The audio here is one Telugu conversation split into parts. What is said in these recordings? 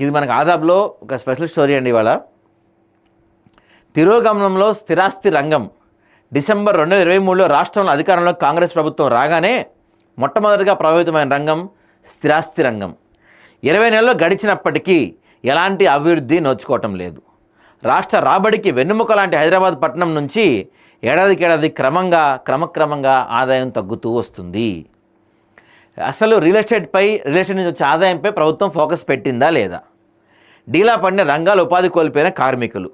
ఇది మనకు ఆదాబ్లో ఒక స్పెషల్ స్టోరీ అండి ఇవాళ. తిరోగమనంలో స్థిరాస్తి రంగం. డిసెంబర్ రెండు వేల ఇరవై మూడులో రాష్ట్రంలో అధికారంలో కాంగ్రెస్ ప్రభుత్వం రాగానే మొట్టమొదటిగా ప్రభావితమైన రంగం స్థిరాస్తి రంగం. ఇరవై నెలలు గడిచినప్పటికీ ఎలాంటి అభివృద్ధి నోచుకోవటం లేదు. రాష్ట్ర రాబడికి వెన్నుముక లాంటి హైదరాబాద్ పట్టణం నుంచి ఏడాదికి ఏడాది క్రమంగా క్రమక్రమంగా ఆదాయం తగ్గుతూ వస్తుంది. అసలు రియల్ ఎస్టేట్పై రియల్ ఎస్టేట్ నుంచి వచ్చే ఆదాయంపై ప్రభుత్వం ఫోకస్ పెట్టిందా లేదా? డీలా పడిన రంగాలు ఉపాధి కోల్పోయిన కార్మికులు.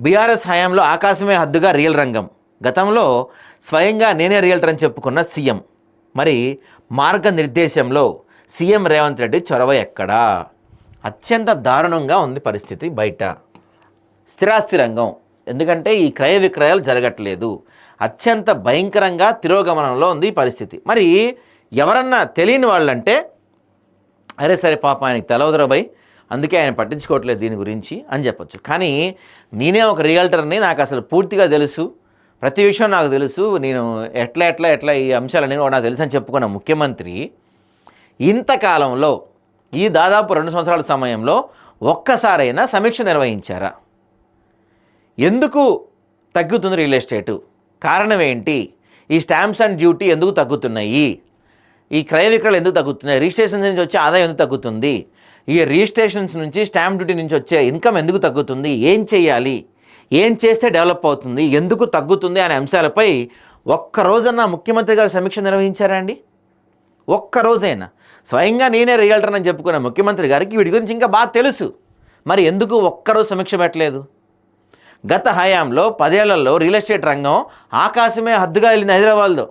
బీఆర్ఎస్ హయాంలో ఆకాశమే హద్దుగా రియల్ రంగం. గతంలో స్వయంగా నేనే రియల్టర్ అని చెప్పుకున్న సీఎం. మరి మార్గనిర్దేశంలో సీఎం రేవంత్ రెడ్డి చొరవ ఎక్కడా? అత్యంత దారుణంగా ఉంది పరిస్థితి బయట. స్థిరాస్తి రంగం. ఎందుకంటే ఈ క్రయ విక్రయాలు జరగట్లేదు. అత్యంత భయంకరంగా తిరోగమనంలో ఉంది ఈ పరిస్థితి. మరి ఎవరన్నా తెలియని వాళ్ళంటే అరే సరే పాప ఆయనకి తెలవదురా భయ్ అందుకే ఆయన పట్టించుకోవట్లేదు దీని గురించి అని చెప్పొచ్చు. కానీ నేనే ఒక రియల్టర్ని నాకు అసలు పూర్తిగా తెలుసు. ప్రతి విషయం నాకు తెలుసు. నేను ఎట్లా ఎట్లా ఎట్లా ఈ అంశాలన్నీ నాకు తెలుసు అని చెప్పుకున్న ముఖ్యమంత్రి ఇంతకాలంలో ఈ దాదాపు రెండు సంవత్సరాల సమయంలో ఒక్కసారైనా సమీక్ష నిర్వహించారా? ఎందుకు తగ్గుతుంది రియల్ ఎస్టేటు? కారణం ఏంటి? ఈ స్టాంప్స్ అండ్ డ్యూటీ ఎందుకు తగ్గుతున్నాయి? ఈ క్రయ విక్రయాలు ఎందుకు తగ్గుతున్నాయి? రిజిస్ట్రేషన్స్ నుంచి వచ్చే ఆదాయం ఎందుకు తగ్గుతుంది? ఈ రిజిస్ట్రేషన్స్ నుంచి స్టాంప్ డ్యూటీ నుంచి వచ్చే ఇన్కమ్ ఎందుకు తగ్గుతుంది? ఏం చేయాలి? ఏం చేస్తే డెవలప్ అవుతుంది? ఎందుకు తగ్గుతుంది అనే అంశాలపై ఒక్క రోజన్నా ముఖ్యమంత్రి గారు సమీక్ష నిర్వహించారా అండి? ఒక్కరోజైనా స్వయంగా నేనే రియల్టర్ అని చెప్పుకున్న ముఖ్యమంత్రి గారికి వీటి గురించి ఇంకా బాగా తెలుసు. మరి ఎందుకు ఒక్కరోజు సమీక్ష పెట్టలేదు? గత హయాంలో పదేళ్ళలో రియల్ ఎస్టేట్ రంగం ఆకాశమే హద్దుగా వెళ్ళింది హైదరాబాద్లో.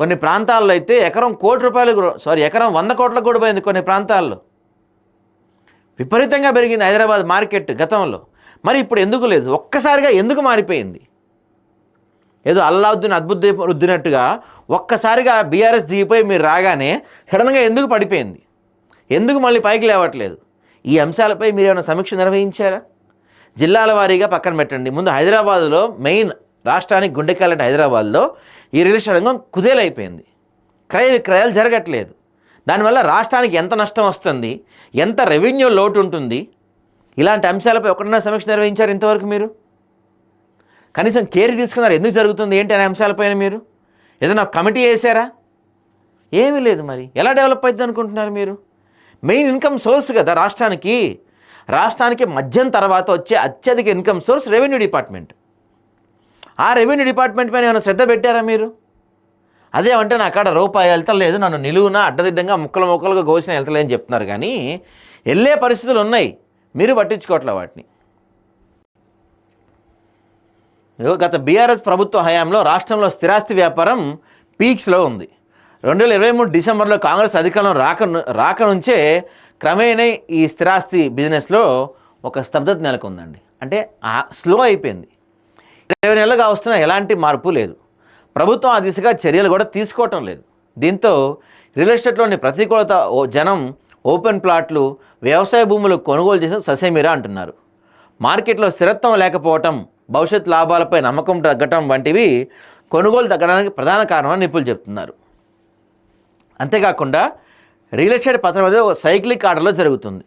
కొన్ని ప్రాంతాల్లో అయితే ఎకరం కోటి రూపాయలు సారీ ఎకరం వంద కోట్లకు కూడా పోయింది కొన్ని ప్రాంతాల్లో. విపరీతంగా పెరిగింది హైదరాబాద్ మార్కెట్ గతంలో. మరి ఇప్పుడు ఎందుకు లేదు? ఒక్కసారిగా ఎందుకు మారిపోయింది? ఏదో అల్లావుద్దీన్ అద్భుత రుద్దినట్టుగా ఒక్కసారిగా బీఆర్ఎస్ దిగిపోయి మీరు రాగానే సడన్గా ఎందుకు పడిపోయింది? ఎందుకు మళ్ళీ పైకి లేవట్లేదు? ఈ అంశాలపై మీరు ఏమైనా సమీక్ష నిర్వహించారా? జిల్లాల వారీగా పక్కన పెట్టండి. ముందు హైదరాబాద్లో మెయిన్ రాష్ట్రానికి గుండెకాలని హైదరాబాద్లో ఈ రియల్ ఎస్టేట్ రంగం కుదేలైపోయింది. క్రయ విక్రయాలు జరగట్లేదు. దానివల్ల రాష్ట్రానికి ఎంత నష్టం వస్తుంది? ఎంత రెవెన్యూ లోటు ఉంటుంది? ఇలాంటి అంశాలపై ఒకటన్నా సమీక్ష నిర్వహించారు ఇంతవరకు మీరు? కనీసం కేర్ తీసుకున్నారు. ఎందుకు జరుగుతుంది? ఏంటి అనే అంశాలపైన మీరు? ఏదైనా కమిటీ వేసారా? ఏమీ లేదు మరి. ఎలా డెవలప్ అవుతుంది అనుకుంటున్నారు మీరు? మెయిన్ ఇన్కమ్ సోర్స్ కదా రాష్ట్రానికి. రాష్ట్రానికి మధ్యం తర్వాత వచ్చే అత్యధిక ఇన్కమ్ సోర్స్ రెవెన్యూ డిపార్ట్మెంట్. ఆ రెవెన్యూ డిపార్ట్మెంట్ పైన ఏమైనా శ్రద్ధ పెట్టారా మీరు? అదే అంటే నా అక్కడ రూపాయి వెళ్తలేదు నన్ను నిలువున అడ్డదిడ్డంగా ముక్కలు ముక్కలుగా కోసిన వెళ్తలేదని చెప్తున్నారు కానీ వెళ్ళే పరిస్థితులు ఉన్నాయి. మీరు పట్టించుకోవట్లే వాటిని. గత బీఆర్ఎస్ ప్రభుత్వ హయాంలో రాష్ట్రంలో స్థిరాస్తి వ్యాపారం పీక్స్లో ఉంది. రెండు వేల ఇరవై మూడు డిసెంబర్లో కాంగ్రెస్ అధికారంలో రాక రాక నుంచే క్రమేణా ఈ స్థిరాస్తి బిజినెస్లో ఒక స్తబ్దత నెలకొందండి. అంటే స్లో అయిపోయింది. ఇరవై నెలలుగా వస్తున్న ఎలాంటి మార్పు లేదు. ప్రభుత్వం ఆ దిశగా చర్యలు కూడా తీసుకోవటం లేదు. దీంతో రియల్ ఎస్టేట్లోని ప్రతికూలత ఓ జనం ఓపెన్ ప్లాట్లు వ్యవసాయ భూములు కొనుగోలు చేసిన ససేమిరా అంటున్నారు. మార్కెట్లో స్థిరత్వం లేకపోవటం భవిష్యత్ లాభాలపై నమ్మకం తగ్గటం వంటివి కొనుగోలు తగ్గడానికి ప్రధాన కారణమని నిపుణులు చెప్తున్నారు. అంతేకాకుండా రియల్ ఎస్టేట్ పతనం అనేది ఒక సైక్లిక్ ఆర్డర్లో జరుగుతుంది.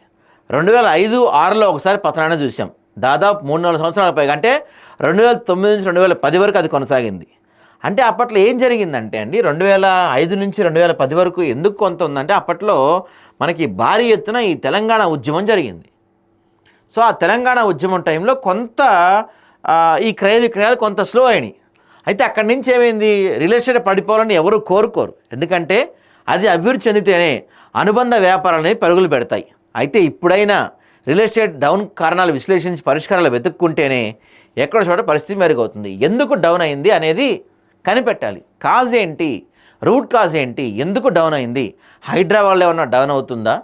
రెండు వేల ఐదు ఆరులో ఒకసారి పతనాన్ని చూసాం దాదాపు మూడు నాలుగు సంవత్సరాల పైగా. అంటే రెండు వేల తొమ్మిది నుంచి రెండు వేల పది వరకు అది కొనసాగింది. అంటే అప్పట్లో ఏం జరిగిందంటే అండి రెండు వేల ఐదు నుంచి రెండు వేల పది వరకు ఎందుకు కొంత ఉందంటే అప్పట్లో మనకి భారీ ఎత్తున ఈ తెలంగాణ ఉద్యమం జరిగింది. సో ఆ తెలంగాణ ఉద్యమం టైంలో కొంత ఈ క్రయ విక్రయాలు కొంత స్లో అయినాయి. అయితే అక్కడి నుంచి ఏమైంది? రియల్ ఎస్టేట్ పడిపోవాలని ఎవరు కోరుకోరు. ఎందుకంటే అది అభివృద్ధి చెందితేనే అనుబంధ వ్యాపారాలని పరుగులు పెడతాయి. అయితే ఇప్పుడైనా రియల్ ఎస్టేట్ డౌన్ కారణాలు విశ్లేషించి పరిష్కారాలు వెతుక్కుంటేనే ఎక్కడ చోట పరిస్థితి మెరుగవుతుంది. ఎందుకు డౌన్ అయింది అనేది కనిపెట్టాలి. కాజ్ ఏంటి? రూట్ కాజ్ ఏంటి? ఎందుకు డౌన్ అయింది? హైడ్రా ఏమన్నా డౌన్ అవుతుందా?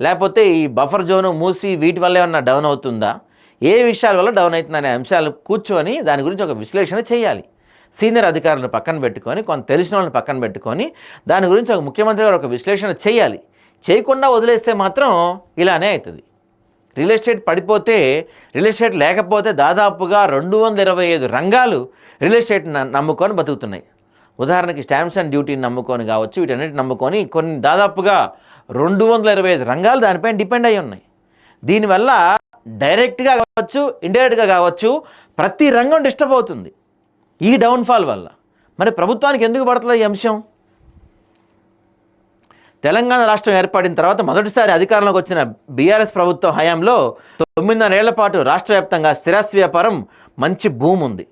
లేకపోతే ఈ బఫర్ జోను మూసి వీటి వల్ల ఏమన్నా డౌన్ అవుతుందా? ఏ విషయాల వల్ల డౌన్ అవుతుందనే అంశాలు కూర్చొని దాని గురించి ఒక విశ్లేషణ చేయాలి. సీనియర్ అధికారులను పక్కన పెట్టుకొని కొంత తెలిసిన వాళ్ళని పక్కన పెట్టుకొని దాని గురించి ఒక ముఖ్యమంత్రి గారు ఒక విశ్లేషణ చేయాలి. చేయకుండా వదిలేస్తే మాత్రం ఇలానే అవుతుంది. రియల్ ఎస్టేట్ పడిపోతే రియల్ ఎస్టేట్ లేకపోతే దాదాపుగా రెండు వందల ఇరవై ఐదు రంగాలు రియల్ ఎస్టేట్ నమ్ముకొని బతుకుతున్నాయి. ఉదాహరణకి స్టాంప్స్ అండ్ డ్యూటీని నమ్ముకొని కావచ్చు వీటన్నిటిని నమ్ముకొని కొన్ని దాదాపుగా రెండు వందల ఇరవై ఐదు రంగాలు దానిపైన డిపెండ్ అయి ఉన్నాయి. దీనివల్ల డైరెక్ట్గా కావచ్చు ఇండైరెక్ట్గా కావచ్చు ప్రతి రంగం డిస్టర్బ్ అవుతుంది. ఈ డౌన్ఫాల్ వల్ల. మరి ప్రభుత్వానికి ఎందుకు పడుతుంది ఈ అంశం? తెలంగాణ రాష్ట్రం ఏర్పడిన తర్వాత మొదటిసారి అధికారంలోకి వచ్చిన బీఆర్ఎస్ ప్రభుత్వం హయాంలో తొమ్మిదిన్నరేళ్ళ పాటు రాష్ట్ర వ్యాప్తంగా స్థిరాస్తి వ్యాపారం మంచి భూమి ఉంది.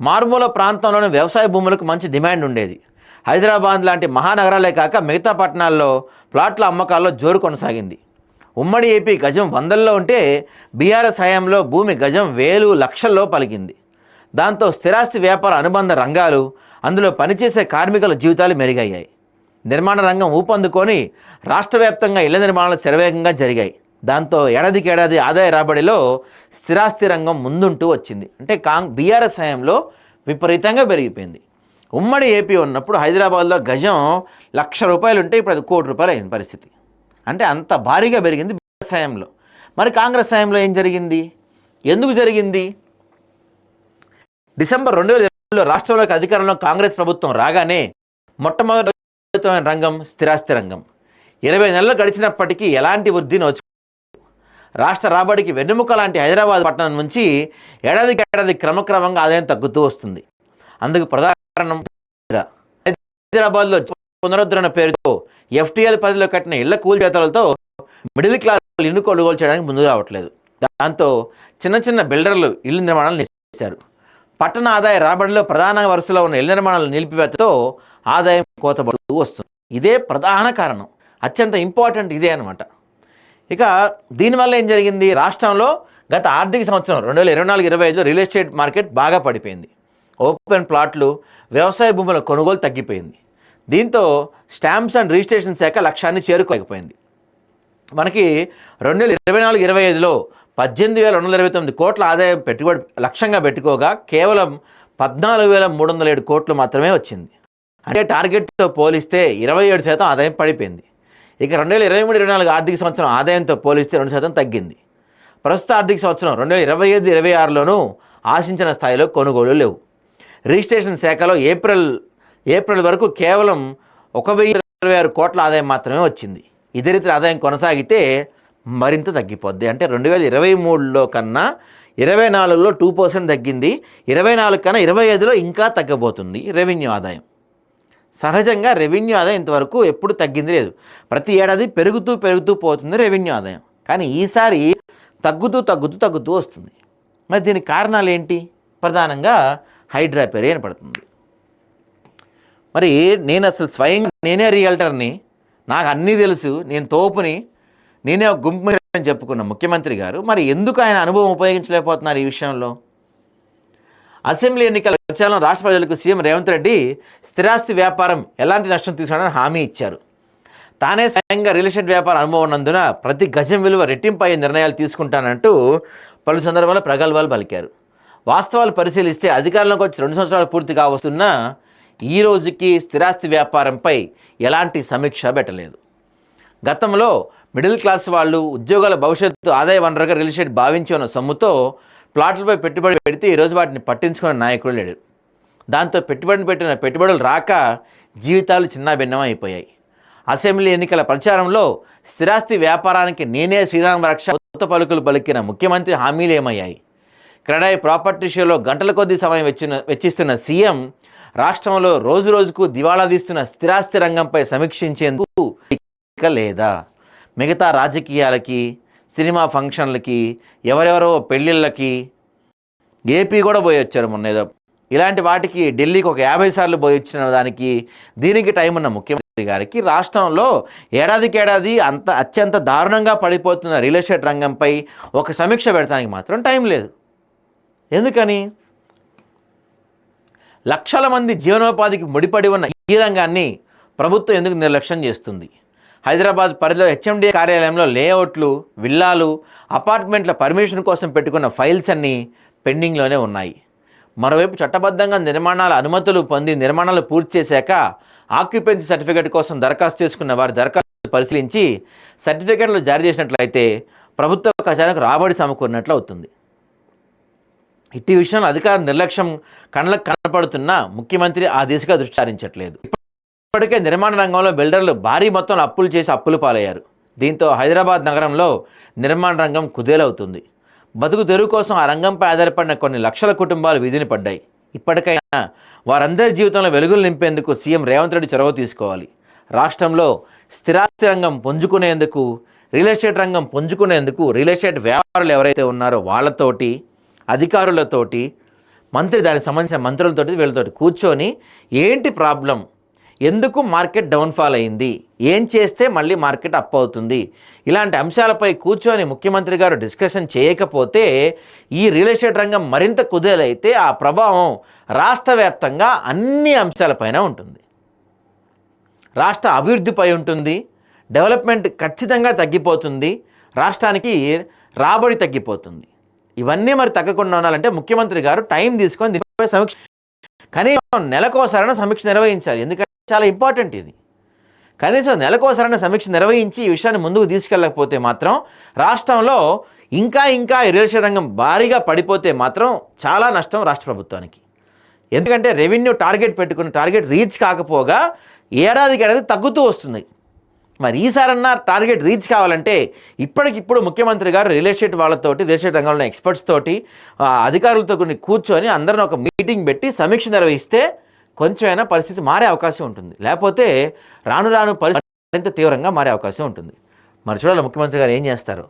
మారుమూల ప్రాంతంలోని వ్యవసాయ భూములకు మంచి డిమాండ్ ఉండేది. హైదరాబాద్ లాంటి మహానగరాలే కాక మిగతా పట్టణాల్లో ప్లాట్ల అమ్మకాల్లో జోరు కొనసాగింది. ఉమ్మడి ఏపీ గజం వందల్లో ఉంటే బీఆర్ఎస్ హయాంలో భూమి గజం వేలు లక్షల్లో పలికింది. దాంతో స్థిరాస్తి వ్యాపార అనుబంధ రంగాలు అందులో పనిచేసే కార్మికుల జీవితాలు మెరుగయ్యాయి. నిర్మాణ రంగం ఊపందుకొని రాష్ట్ర వ్యాప్తంగా ఇళ్ళ నిర్మాణాలు శరవేగంగా జరిగాయి. దాంతో ఏడాదికి ఏడాది ఆదాయ రాబడిలో స్థిరాస్తి రంగం ముందుంటూ వచ్చింది. అంటే కాంగ్ బీఆర్ఎస్ హయాంలో విపరీతంగా పెరిగిపోయింది. ఉమ్మడి ఏపీ ఉన్నప్పుడు హైదరాబాద్లో గజం లక్ష రూపాయలు ఉంటే ఇప్పుడు అది కోటి రూపాయలు అయిన పరిస్థితి. అంటే అంత భారీగా పెరిగింది బీఆర్ఎస్ హయాంలో. మరి కాంగ్రెస్ హయాంలో ఏం జరిగింది? ఎందుకు జరిగింది? డిసెంబర్ రెండు వేల రాష్ట్రంలోకి అధికారంలో కాంగ్రెస్ ప్రభుత్వం రాగానే మొట్టమొదటి ప్రభుత్వమైన రంగం స్థిరాస్తి రంగం. ఇరవై నెలలు గడిచినప్పటికీ ఎలాంటి వృద్ధి నోచు రాష్ట్ర రాబడికి వెన్నెముక లాంటి హైదరాబాద్ పట్టణం నుంచి ఏడాదికి ఏడాది క్రమక్రమంగా ఆదాయం తగ్గుతూ వస్తుంది. అందుకు ప్రధాన కారణం హైదరాబాద్లో పునరుద్ధరణ పేరుతో ఎఫ్టీఎల్ పరిధిలో కట్టిన ఇళ్ళ కూల్చేతలతో మిడిల్ క్లాస్ ఇల్లు కొనుగోలు చేయడానికి ముందు రావట్లేదు. దాంతో చిన్న చిన్న బిల్డర్లు ఇల్లు నిర్మాణాలు చేశారు పట్టణ ఆదాయ రాబడిలో ప్రధాన వరుసలో ఉన్న ఇళ్ళ నిర్మాణాల నిలిపివేతతో ఆదాయం కోతబడుతూ వస్తుంది. ఇదే ప్రధాన కారణం. అత్యంత ఇంపార్టెంట్ ఇదే అనమాట ఇక దీనివల్ల ఏం జరిగింది? రాష్ట్రంలో గత ఆర్థిక సంవత్సరం రెండు వేల ఇరవై నాలుగు ఇరవై ఐదులో రియల్ ఎస్టేట్ మార్కెట్ బాగా పడిపోయింది. ఓపెన్ ప్లాట్లు వ్యవసాయ భూముల కొనుగోలు తగ్గిపోయింది. దీంతో స్టాంప్స్ అండ్ రిజిస్ట్రేషన్ శాఖ లక్ష్యాన్ని చేరుకోలేకపోయింది. మనకి రెండు వేల ఇరవై నాలుగు ఇరవై ఐదులో పద్దెనిమిది వేల రెండు వందల ఇరవై తొమ్మిది కోట్ల ఆదాయం పెట్టుబడి లక్ష్యంగా పెట్టుకోగా కేవలం పద్నాలుగు వేల మూడు వందల ఏడు కోట్లు మాత్రమే వచ్చింది. అంటే టార్గెట్తో పోలిస్తే ఇరవై ఏడు శాతం ఆదాయం పడిపోయింది. ఇక రెండు వేల ఇరవై మూడు ఇరవై నాలుగు ఆర్థిక సంవత్సరం ఆదాయంతో పోలిస్తే రెండు శాతం తగ్గింది. ప్రస్తుత ఆర్థిక సంవత్సరం రెండు వేల ఇరవై ఐదు ఇరవై ఆరులోనూ ఆశించిన స్థాయిలో కొనుగోలు లేవు. రిజిస్ట్రేషన్ శాఖలో ఏప్రిల్ ఏప్రిల్ వరకు కేవలం ఒక వెయ్యి ఇరవై ఆరు కోట్ల ఆదాయం మాత్రమే వచ్చింది. ఇదే రీతి ఆదాయం కొనసాగితే మరింత తగ్గిపోద్ది. అంటే రెండు వేల ఇరవై మూడులో కన్నా ఇరవై నాలుగులో టూ పర్సెంట్ తగ్గింది. ఇరవై నాలుగు కన్నా ఇరవై ఐదులో ఇంకా తగ్గబోతుంది రెవెన్యూ ఆదాయం. సహజంగా రెవెన్యూ ఆదాయం ఇంతవరకు ఎప్పుడు తగ్గింది లేదు. ప్రతి ఏడాది పెరుగుతూ పెరుగుతూ పోతుంది రెవెన్యూ ఆదాయం. కానీ ఈసారి తగ్గుతూ తగ్గుతూ తగ్గుతూ వస్తుంది. మరి దీనికి కారణాలు ఏంటి? ప్రధానంగా హైడ్రా పెరి అని పడుతుంది. మరి నేను అసలు స్వయంగా నేనే రియల్టర్ని. నాకు అన్నీ తెలుసు. నేను తోపుని. నేనే ఒక గుంపు అని చెప్పుకున్న ముఖ్యమంత్రి గారు. మరి ఎందుకు ఆయన అనుభవం ఉపయోగించలేకపోతున్నారు ఈ విషయంలో? అసెంబ్లీ ఎన్నికల ప్రచారం రాష్ట్ర ప్రజలకు సీఎం రేవంత్ రెడ్డి స్థిరాస్తి వ్యాపారం ఎలాంటి నష్టం తీసుకోవడానికి హామీ ఇచ్చారు. తానే స్వయంగా రియల్ ఎస్టేట్ వ్యాపారం అనుభవం ఉన్నందున ప్రతి గజం విలువ రెట్టింపు అయ్యే నిర్ణయాలు తీసుకుంటానంటూ పలు సందర్భాల్లో ప్రగల్భాలు పలికారు. వాస్తవాలు పరిశీలిస్తే అధికారంలోకి వచ్చి రెండు సంవత్సరాలు పూర్తి కావస్తున్నా ఈ రోజుకి స్థిరాస్తి వ్యాపారంపై ఎలాంటి సమీక్ష పెట్టలేదు. గతంలో మిడిల్ క్లాస్ వాళ్ళు ఉద్యోగాల భవిష్యత్తు ఆదాయ వనరుగా రియల్ ఎస్టేట్ భావించి ఉన్న సొమ్ముతో ప్లాట్లపై పెట్టుబడి పెడితే ఈరోజు వాటిని పట్టించుకునే నాయకుడు లేడు. దాంతో పెట్టుబడిని పెట్టిన పెట్టుబడులు రాక జీవితాలు చిన్నాభిన్నం అయిపోయాయి అసెంబ్లీ ఎన్నికల ప్రచారంలో స్థిరాస్తి వ్యాపారానికి నేనే శ్రీరామ రక్ష కొత్త పలుకులు పలికిన ముఖ్యమంత్రి హామీలు ఏమయ్యాయి? క్రడాయి ప్రాపర్టీ షోలో గంటల కొద్దీ సమయం వెచ్చిన వెచ్చిస్తున్న సీఎం రాష్ట్రంలో రోజు రోజుకు దివాళా తీస్తున్న స్థిరాస్తి రంగంపై సమీక్షించేందుకు లేదా? మిగతా రాజకీయాలకి సినిమా ఫంక్షన్లకి ఎవరెవరో పెళ్ళిళ్ళకి ఏపీ కూడా పోయి వచ్చారు మొన్న ఏదో. ఇలాంటి వాటికి ఢిల్లీకి ఒక యాభై సార్లు పోయి వచ్చిన దానికి దీనికి టైం ఉన్న ముఖ్యమంత్రి గారికి రాష్ట్రంలో ఏడాదికి ఏడాది అంత అత్యంత దారుణంగా పడిపోతున్న రియల్ ఎస్టేట్ రంగంపై ఒక సమీక్ష పెడతానికి మాత్రం టైం లేదు. ఎందుకని? లక్షల మంది జీవనోపాధికి ముడిపడి ఉన్న ఈ రంగాన్ని ప్రభుత్వం ఎందుకు నిర్లక్ష్యం చేస్తుంది? హైదరాబాద్ పరిధిలో హెచ్ఎండి కార్యాలయంలో లేఅవుట్లు విల్లాలు అపార్ట్మెంట్ల పర్మిషన్ కోసం పెట్టుకున్న ఫైల్స్ అన్నీ పెండింగ్లోనే ఉన్నాయి. మరోవైపు చట్టబద్ధంగా నిర్మాణాల అనుమతులు పొంది నిర్మాణాలు పూర్తి చేశాక ఆక్యుపెన్సీ సర్టిఫికేట్ కోసం దరఖాస్తు చేసుకున్న వారి దరఖాస్తు పరిశీలించి సర్టిఫికేట్లు జారీ చేసినట్లయితే ప్రభుత్వ ఖజానాకు రాబడి సమకూరినట్లు అవుతుంది. ఇట్టి విషయంలో అధికార నిర్లక్ష్యం కళ్ళకు కనపడుతున్నా ముఖ్యమంత్రి ఆ దిశగా దృష్టి సారించట్లేదు. ఇప్పటికే నిర్మాణ రంగంలో బిల్డర్లు భారీ మొత్తంలో అప్పులు చేసి అప్పులు పాలయ్యారు. దీంతో హైదరాబాద్ నగరంలో నిర్మాణ రంగం కుదేలవుతుంది. బతుకు తెరువు కోసం ఆ రంగంపై ఆధారపడిన కొన్ని లక్షల కుటుంబాలు వీధిని పడ్డాయి. ఇప్పటికైనా వారందరి జీవితంలో వెలుగులు నింపేందుకు సీఎం రేవంత్ రెడ్డి చొరవ తీసుకోవాలి. రాష్ట్రంలో స్థిరాస్తి రంగం పుంజుకునేందుకు రియల్ ఎస్టేట్ రంగం పుంజుకునేందుకు రియల్ ఎస్టేట్ వ్యాపారులు ఎవరైతే ఉన్నారో వాళ్ళతోటి అధికారులతోటి మంత్రి దానికి సంబంధించిన మంత్రులతోటి వీళ్ళతోటి కూర్చొని ఏంటి ప్రాబ్లం? ఎందుకు మార్కెట్ డౌన్ఫాల్ అయింది? ఏం చేస్తే మళ్ళీ మార్కెట్ అప్ అవుతుంది? ఇలాంటి అంశాలపై కూర్చొని ముఖ్యమంత్రి గారు డిస్కషన్ చేయకపోతే ఈ రియల్ ఎస్టేట్ రంగం మరింత కుదేలైతే ఆ ప్రభావం రాష్ట్ర వ్యాప్తంగా అన్ని అంశాలపైన ఉంటుంది. రాష్ట్ర అభివృద్ధిపై ఉంటుంది. డెవలప్మెంట్ ఖచ్చితంగా తగ్గిపోతుంది. రాష్ట్రానికి రాబడి తగ్గిపోతుంది. ఇవన్నీ మరి తగ్గకుండా ఉండాలంటే ముఖ్యమంత్రి గారు టైం తీసుకొని దీనిపై సమీక్ష కనీసం నెలకోసారైనా సమీక్ష నిర్వహించాలి. ఎందుకంటే చాలా ఇంపార్టెంట్ ఇది. కనీసం నెలకోసారైన సమీక్ష నిర్వహించి ఈ విషయాన్ని ముందుకు తీసుకెళ్ళకపోతే మాత్రం రాష్ట్రంలో ఇంకా ఇంకా ఈ రంగం భారీగా పడిపోతే మాత్రం చాలా నష్టం రాష్ట్ర ప్రభుత్వానికి. ఎందుకంటే రెవెన్యూ టార్గెట్ పెట్టుకున్న టార్గెట్ రీచ్ కాకపోగా ఏడాదికి ఏడాది తగ్గుతూ వస్తుంది. మరి ఈసారన్నా టార్గెట్ రీచ్ కావాలంటే ఇప్పటికిప్పుడు ముఖ్యమంత్రి గారు రియల్ ఎస్టేట్ వాళ్ళతోటి రియల్ ఎస్టేట్ రంగంలో ఎక్స్పర్ట్స్ తోటి ఆ, అధికారులతో కొన్ని కూర్చొని అందరిని ఒక మీటింగ్ పెట్టి సమీక్ష నిర్వహిస్తే కొంచెమైనా పరిస్థితి మారే అవకాశం ఉంటుంది. లేకపోతే రాను రాను పరిస్థితి మరింత తీవ్రంగా మారే అవకాశం ఉంటుంది. మరి చూడాలి ముఖ్యమంత్రి గారు ఏం చేస్తారు?